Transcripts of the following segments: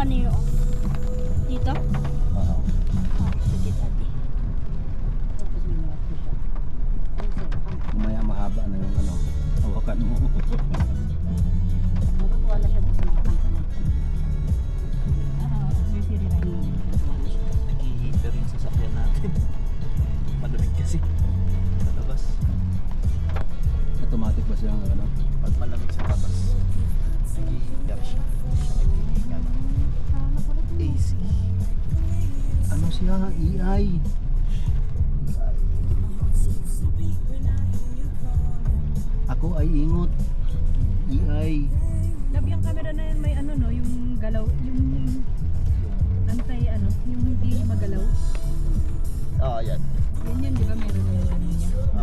Paano yung off? Dito? Oo. Ah, sige daddy. Mamaya mahaba na yung ano. Hawakan mo. Natutuwa na siya sa mga kanta na ito. Ah, busy rin ako. Nag-heater yung sasakyan natin. Malamig kasi. Sa labas. Automatic ba siyang ano? Pag malamig sa labas, nag-heater siya. AC. Ano siya? EI. Ako ay ingot. EI. Love yung camera na yan may ano no, yung galaw, yung antay ano, yung hindi magalaw. Oo, yan. Yan yan, di ba meron yung ano niya, na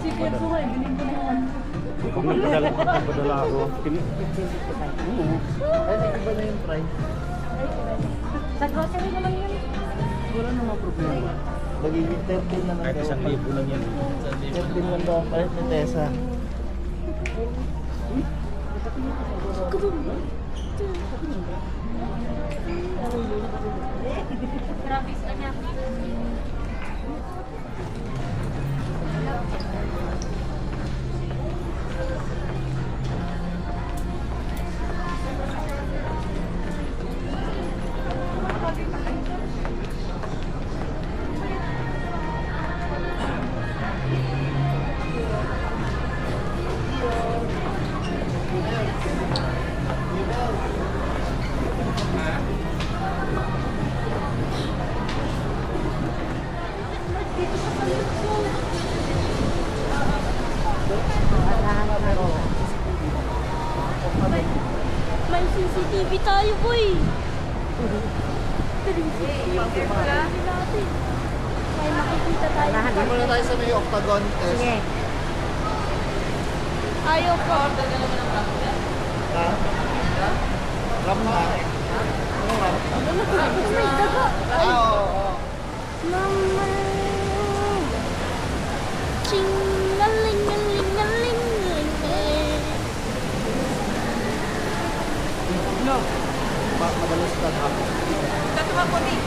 Secret ko eh, bilhin ko na nagpadala, nagpadala yun. Namang problema. Magiging 13 na lang Kahit isang libo lang yan. 13 lang daw ang palit ni Tessa. Grabe CCTV tayo, boy. May makikita tayo. Muna tayo sa may octagon test. Sige. Ayaw ko. Ha? Ram na. Ano ram? May daga. madalas na hapon. Tatuwa ko rin.